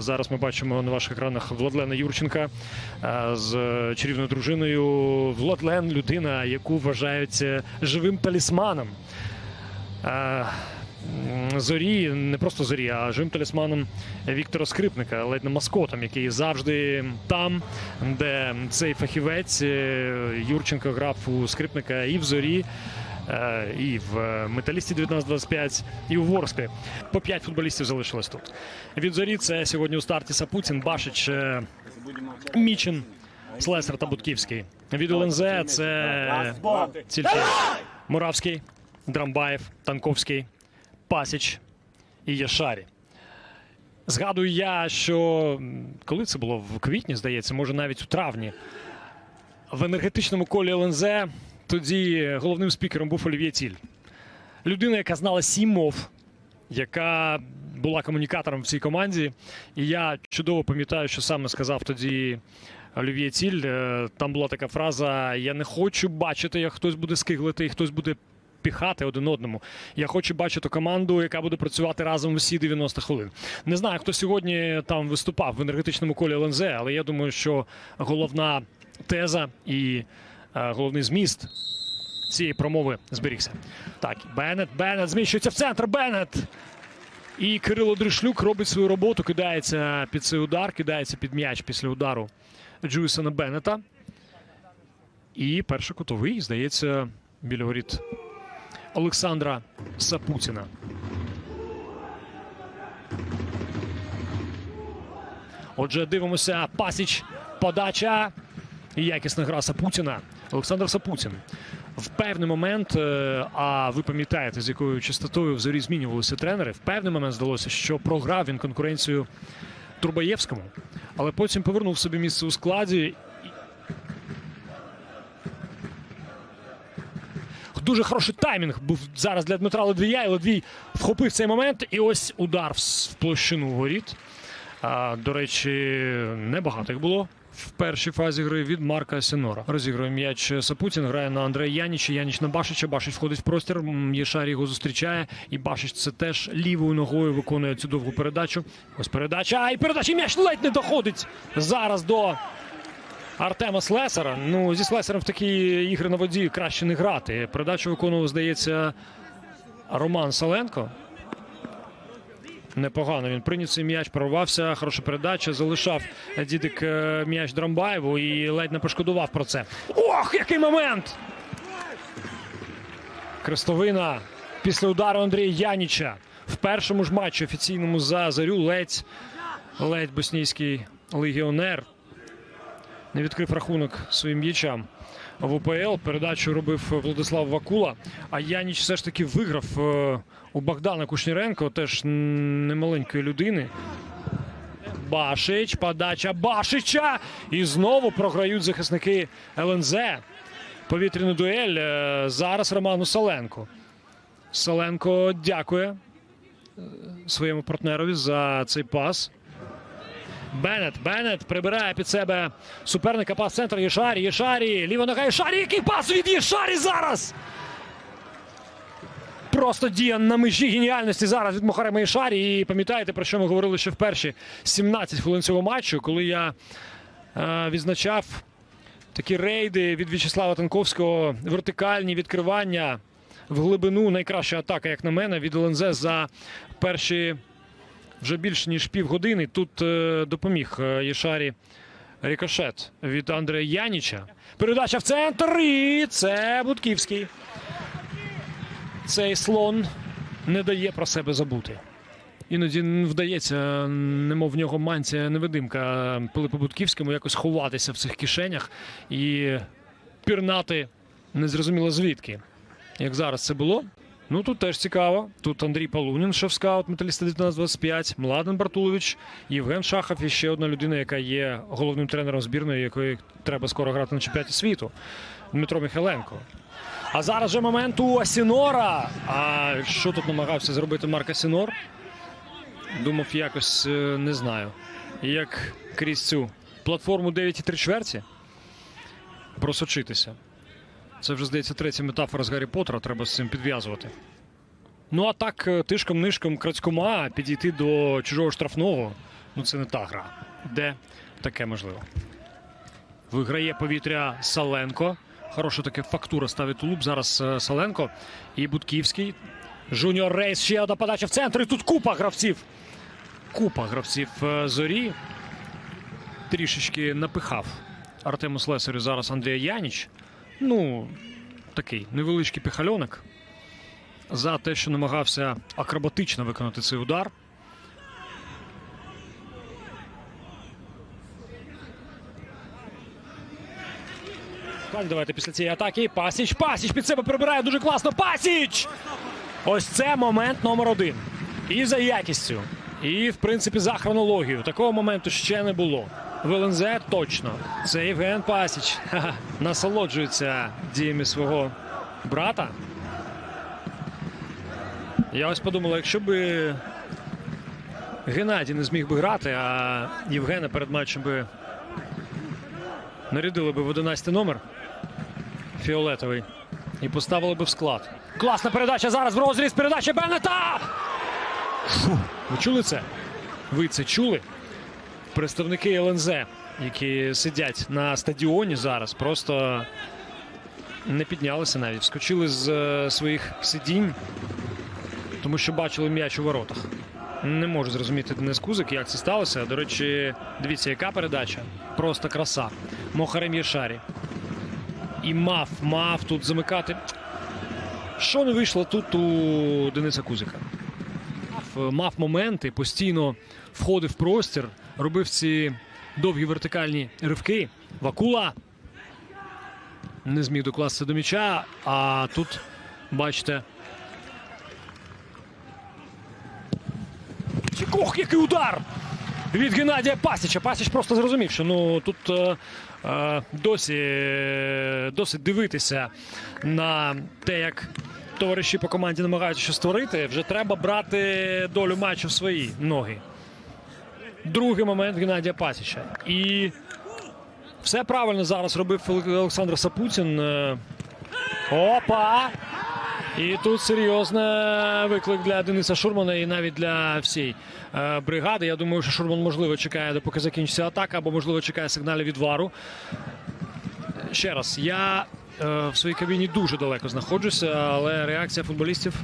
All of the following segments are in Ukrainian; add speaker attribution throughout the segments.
Speaker 1: Зараз ми бачимо на ваших екранах Владлена Юрченка е, з чарівною дружиною. Владлен людина, яку вважають живим талісманом. Е, Зорі, не просто зорі, а живим талісманом Віктора Скрипника, ледь не маскотом, який завжди там, де цей фахівець е, Юрченко грав у Скрипника і в зорі. Е, І в е, металісті 19-25, і у Ворсклі. По п'ять футболістів залишилось тут. Від зорі це сьогодні у старті Сапутін, Башич, е, Мічин, Слесар та Будківський. Від ЛНЗ це тільки Муравський, Драмбаєв, Танковський, Пасіч і Яшарі. Згадую я, що коли це було в квітні, здається, може навіть у травні, в енергетичному колі ЛНЗ тоді головним спікером був Олів'є Ціль. Людина, яка знала сім мов, яка була комунікатором в цій команді. І я чудово пам'ятаю, що саме сказав тоді Олів'є Ціль. Е, Там була така фраза: Я не хочу бачити, як хтось буде скиглити і хтось буде піхати один одному. Я хочу бачити команду, яка буде працювати разом усі 90 хвилин. Не знаю, хто сьогодні там виступав в енергетичному колі ЛНЗ, але я думаю, що головна теза і головний зміст цієї промови зберігся. Так, Беннет, Беннет зміщується в центр. Беннет. І Кирило Дришлюк робить свою роботу, кидається під цей удар, кидається під м'яч після удару Джуїсона Беннета. І перший кутовий, здається, біля воріт Олександра Сапутіна. Отже, дивимося. Пасіч, подача. І якісна гра Сапутіна. Олександр Сапутін. В певний момент, е, а ви пам'ятаєте, з якою частотою в зорі змінювалися тренери, в певний момент здалося, що програв він конкуренцію Турбаєвському, але потім повернув собі місце у складі. Дуже хороший таймінг був зараз для Дмитра Ледвія. І Ледвій вхопив цей момент. І ось удар в площину воріт. До речі, небагато їх було в першій фазі гри від Марка Сінора. Розігрує м'яч Сапутін, грає на Андрея Яніча. Яніч на Башича. Башич входить в простір. М, Єшарі його зустрічає. І Башич це теж лівою ногою виконує цю довгу передачу. Ось передача. А і передача м'яч ледь не доходить зараз до Артема Слесара. Ну, зі Слесарем в такі ігри на воді краще не грати. Передачу виконував, здається, Роман Саленко. Непогано він прийняв цей м'яч, прорвався. Хороша передача. Залишав дідик е, м'яч Драмбаєву і ледь не пошкодував про це. Ох, який момент! Крестовина після удару Андрія Яніча в першому ж матчі офіційному за зарю ледь, ледь боснійський легіонер не відкрив рахунок своїм м'ячам в УПЛ. Передачу робив Владислав Вакула. А Яніч все ж таки виграв е, у Богдана Кушніренко, теж немаленької людини. Башич, подача Башича. І знову програють захисники ЛНЗ. Повітряну дуель. е, Зараз Роману Саленко. Саленко дякує е, своєму партнерові за цей пас. Беннет, Беннет прибирає під себе суперника пас центр Єшарі. Єшарі. Ліва нога Єшарі. Який пас від Єшарі зараз? Просто дія на межі геніальності зараз від Мухарема Єшарі. І пам'ятаєте, про що ми говорили ще в перші 17 хвилин цього матчу, коли я е, відзначав такі рейди від В'ячеслава Танковського, вертикальні відкривання в глибину. Найкраща атака, як на мене, від ЛНЗ за перші вже більш ніж півгодини. Тут е, допоміг е, Єшарі рикошет від Андрея Яніча. Передача в центр. І це Будківський. Цей слон не дає про себе забути. Іноді вдається, немов в нього мантія невидимка Пилипу Будківському якось ховатися в цих кишенях і пірнати незрозуміло звідки. Як зараз це було. Ну тут теж цікаво. Тут Андрій Палунін, шеф-скаут металіста 1925, Младен Бартулович, Євген Шахов і ще одна людина, яка є головним тренером збірної, якої треба скоро грати на чемпіонаті світу. Дмитро Михайленко. А зараз же момент у Асінора. А що тут намагався зробити Марк Асінор? Думав, якось е, не знаю. Як крізь цю платформу 9,3 чверті просочитися. Це вже, здається, третя метафора з Гаррі Поттера, треба з цим підв'язувати. Ну а так е, тишком-нишком крадькома підійти до чужого штрафного. Ну це не та гра. Де таке можливо. Виграє повітря Саленко. Хороша таке фактура ставить тулуб. Зараз е, Саленко і Будківський. Жуніор Рейс. Ще одна подача в центр. І тут купа гравців. Купа гравців е, зорі. Трішечки напихав Артему Слесарю зараз Андрія Яніч. Ну, такий невеличкий піхальонок. За те, що намагався акробатично виконати цей удар. Так, давайте після цієї атаки. Пасіч, Пасіч під себе прибирає дуже класно. Пасіч! Ось це момент номер один. І за якістю, і в принципі за хронологією. Такого моменту ще не було. В точно. Це Євген Пасіч. Ха-ха. Насолоджується діями свого брата. Я ось подумала, якщо би Геннадій не зміг би грати, а Євгена перед матчем би нарядили би в 11 номер фіолетовий і поставили би в склад. Класна передача зараз в розріз. Передача Беннета! Фу, ви чули це? Ви це чули? Представники ЛНЗ, які сидять на стадіоні зараз, просто не піднялися навіть, вскочили з е, своїх сидінь, тому що бачили м'яч у воротах. Не можу зрозуміти Денис Кузик, як це сталося. До речі, дивіться, яка передача. Просто краса. Мохарем Єшарі. І мав, мав тут замикати. Що не вийшло тут у Дениса Кузика? Мав, мав моменти, постійно входив в простір, робив ці довгі вертикальні ривки. Вакула не зміг докласти до м'яча, а тут, бачите. Ох, який удар! Від Геннадія Пасіча. Пасіч просто зрозумів, що ну тут е, е, досі е, досить дивитися на те, як товариші по команді намагаються щось створити. Вже треба брати долю матчу в свої ноги. Другий момент Геннадія Пасіча. І все правильно зараз робив Олександр Сапутін. Е, Опа! І тут серйозний виклик для Дениса Шурмана і навіть для всієї е, бригади. Я думаю, що Шурман можливо чекає, допоки закінчиться атака, або можливо чекає сигналів від вару. Ще раз, я е, в своїй кабіні дуже далеко знаходжуся, але реакція футболістів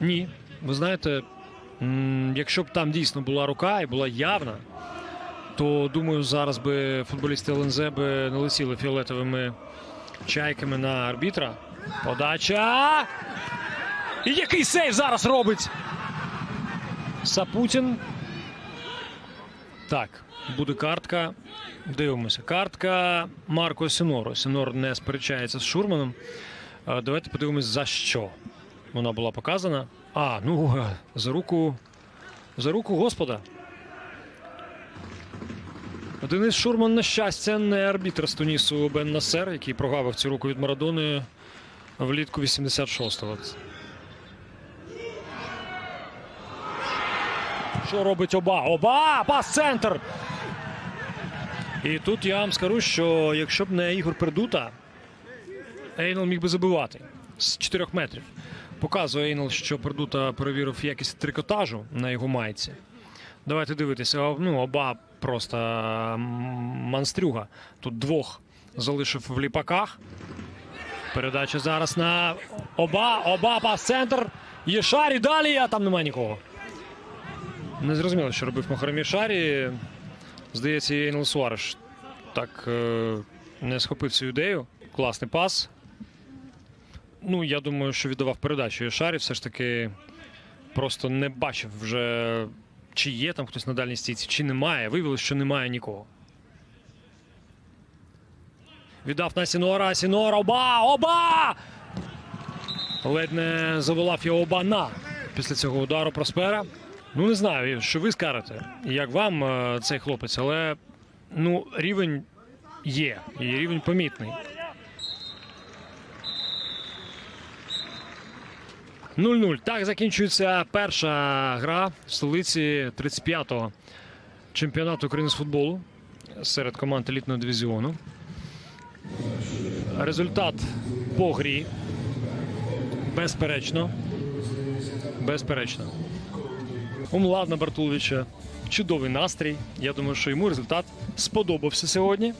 Speaker 1: ні. Ви знаєте, якщо б там дійсно була рука і була явна, то думаю, зараз би футболісти ЛНЗ би не летіли фіолетовими чайками на арбітра. Подача. І який сейв зараз робить? Сапутін. Так, буде картка. Дивимося. Картка Марко Сіноро. Сінор не сперечається з Шурманом. Е, Давайте подивимось, за що вона була показана. А, ну е, за руку. За руку Господа. Денис Шурман, на щастя, не арбітр з Тунісу Бен Насер, який прогавив цю руку від Марадони влітку 86-го. Що робить Оба? Оба! Пас-центр! І тут я вам скажу, що якщо б не Ігор Пердута, Ейнел міг би забивати з 4 метрів. Показує Ейнел, що Пердута перевірив якість трикотажу на його майці. Давайте дивитися. Ну, оба просто м, монстрюга. Тут двох залишив в ліпаках. Передача зараз на оба, оба, пас-центр. Єшарі далі, а там немає нікого. Не зрозуміло, що робив Мохарем Єшарі. Здається, і Ейнел Суареш так е, не схопив цю ідею. Класний пас. Ну, я думаю, що віддавав передачу Єшарі. Все ж таки просто не бачив вже, чи є там хтось на дальній стійці, чи немає. Виявилося, що немає нікого. Віддав на Сінора. Сінора. Оба! Оба! Ледь не заволав його Обана після цього удару Проспера. Ну, не знаю, що ви скажете, як вам е, цей хлопець, але ну, рівень є, і рівень помітний. 0-0. Так закінчується перша гра в столиці 35-го чемпіонату України з футболу серед команд елітного дивізіону. Результат по грі. Безперечно. Безперечно. У Младна Бартуловича чудовий настрій. Я думаю, що йому результат сподобався сьогодні.